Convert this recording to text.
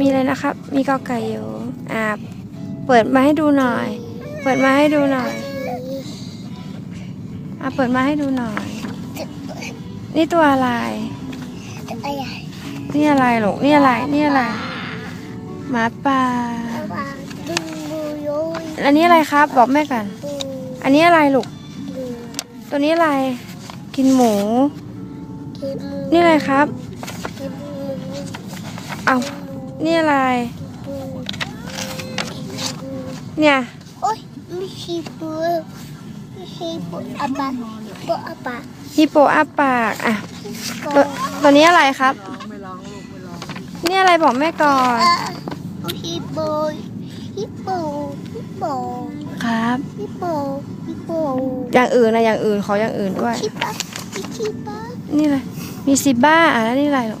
มีอะไรนะครับ มีกอไก่อยู่ อ่า เปิดมาให้ดูหน่อย เปิดมาให้ดูหน่อยอะเปิดมาให้ดูหน่อย นี่ตัวอะไรอะไรนี่อะไรลูกนี่อะไร นี่อะไร หมาป่าว่าดูดูโยยอันนี้อะไรครับ บอกแม่ก่อนดูอันนี้อะไรลูกดูตัวนี้อะไร กินหมูกินนี่อะไรครับกินเอา นี่อะไรดูเนี่ยโอ้ยไม่ใช่ปูไม่ใช่ปูอาปาปูอาปาฮิปโปอ้าปากอะตัวตัวนี้อะไรครับ นี่อะไรบอกแม่ก่อนฮิปโปฮิปโปฮิปโปครับฮิปโปฮิปโปอย่างอื่นนะอย่างอื่นขออย่างอื่นด้วยชิปะชิปะนี่อะไรมีซิบ้าอะแล้วนี่อะไรหรอ